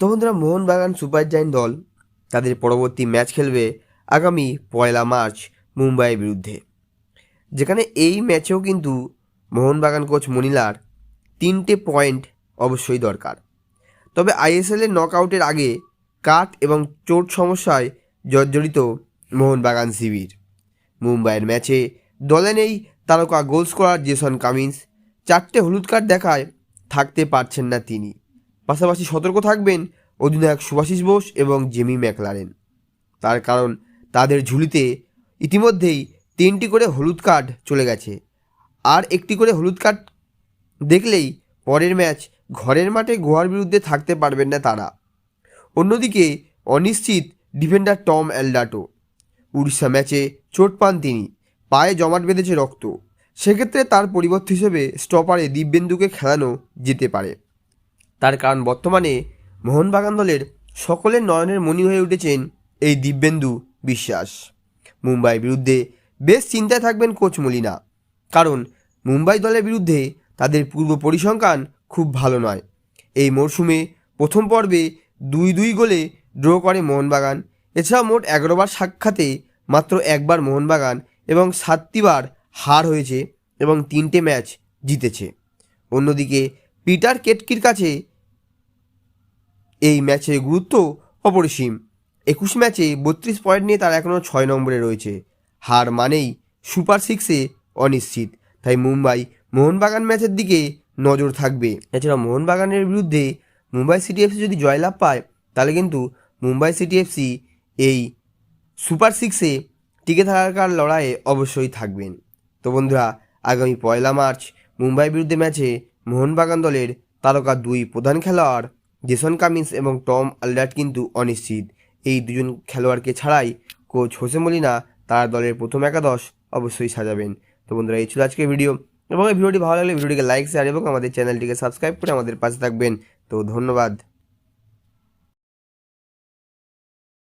তো বন্ধুরা, Mohun Bagan super giant দল তাদের পরবর্তী ম্যাচ খেলবে আগামী পয়লা মার্চ মুম্বাইয়ের বিরুদ্ধে। যেখানে এই ম্যাচেও কিন্তু মোহনবাগান কোচ মনিলার তিনটে পয়েন্ট অবশ্যই দরকার। তবে আইএসএলের নকআউটের আগে কাট এবং চোট সমস্যায় জর্জরিত মোহনবাগান শিবির। মুম্বাইয়ের ম্যাচে দলে নেই তারকা গোল স্কোরার জেসন কামিন্স। চারটে হলুদ কার্ড দেখায় থাকতে পারছেন না তিনি। পাশাপাশি সতর্ক থাকবেন অধিনায়ক সুভাষিস বোস এবং জেমি ম্যাকলারেন। তার কারণ, তাদের ঝুলিতে ইতিমধ্যেই তিনটি করে হলুদ কার্ড চলে গেছে। আর একটি করে হলুদ কার্ড দেখলেই পরের ম্যাচ ঘরের মাঠে গোয়ার বিরুদ্ধে থাকতে পারবেন না তারা। অন্যদিকে, অনিশ্চিত ডিফেন্ডার টম অ্যালডাটো উড়িষ্যা ম্যাচে চোট পান তিনি, পায়ে জমাট বেঁধেছে রক্ত। সেক্ষেত্রে তার পরিবর্তে হিসেবে স্টপারে দিব্যেন্দুকে খেলানো যেতে পারে। তার কারণ বর্তমানে মোহনবাগান দলের সকলের নয়নের মণি হয়ে উঠেছেন এই দিব্যেন্দু বিশ্বাস। মুম্বাই বিরুদ্ধে বেশ চিন্তায় থাকবেন কোচ মলিনা। কারণ মুম্বাই দলের বিরুদ্ধে তাদের পূর্ব পরিসংখ্যান খুব ভালো নয়। এই মরশুমে প্রথম পর্বে দুই দুই গোলে ড্র করে মোহনবাগান। এছাড়াও মোট এগারোবার সাক্ষাতে মাত্র একবার মোহনবাগান এবং সাতটিবার হার হয়েছে এবং তিনটে ম্যাচ জিতেছে। অন্যদিকে পিটার কেটকির কাছে এই ম্যাচের গুরুত্ব অপরিসীম। একুশ ম্যাচে বত্রিশ পয়েন্ট নিয়ে তারা এখনও ছয় নম্বরে রয়েছে। হার মানেই সুপার সিক্সে অনিশ্চিত। তাই মুম্বাই মোহনবাগান ম্যাচের দিকে নজর থাকবে। এছাড়া মোহনবাগানের বিরুদ্ধে মুম্বাই সিটি এফসি যদি জয়লাভ পায়, তাহলে কিন্তু মুম্বাই সিটি এফসি এই সুপার সিক্সে টিকে থাকার লড়াইয়ে অবশ্যই থাকবেন। তো বন্ধুরা, আগামী পয়লা মার্চ মুম্বাই বিরুদ্ধে ম্যাচে মোহনবাগান দলের তারকা দুই প্রধান খেলোয়াড় জেসন কামিন্স এবং টম আলডাট কিন্তু অনিশ্চিত। এই দুজন খেলোয়াড়কে ছাড়াই কোচ হোসে মলিনা তার দলের প্রথম একাদশ অবশ্যই সাজাবেন। তো বন্ধুরা, এই ছিল আজকের ভিডিও। এবং এই ভিডিওটি ভালো লাগলে ভিডিওটিকে লাইক শেয়ার এবং আমাদের চ্যানেলটিকে সাবস্ক্রাইব করে আমাদের পাশে থাকবেন। তো ধন্যবাদ।